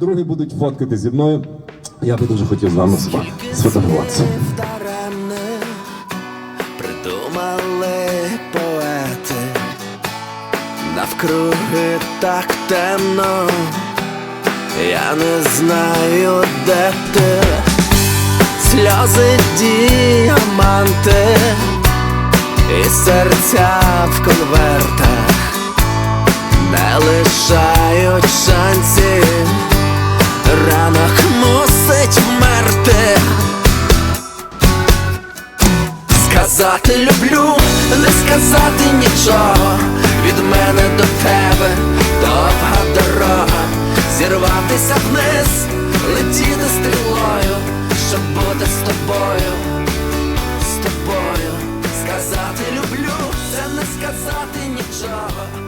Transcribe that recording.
Другі будуть фоткати зі мною. Я би дуже хотів з вами сфотографуватися. Придумали поети, навкруги так темно, я не знаю, де ти, сльози діаманти і серця в конвертах Сказати люблю, не сказати нічого. Від мене до тебе довга дорога. Зірватися вниз, летіти стрілою, щоб бути з тобою, з тобою. Сказати люблю, це не сказати нічого.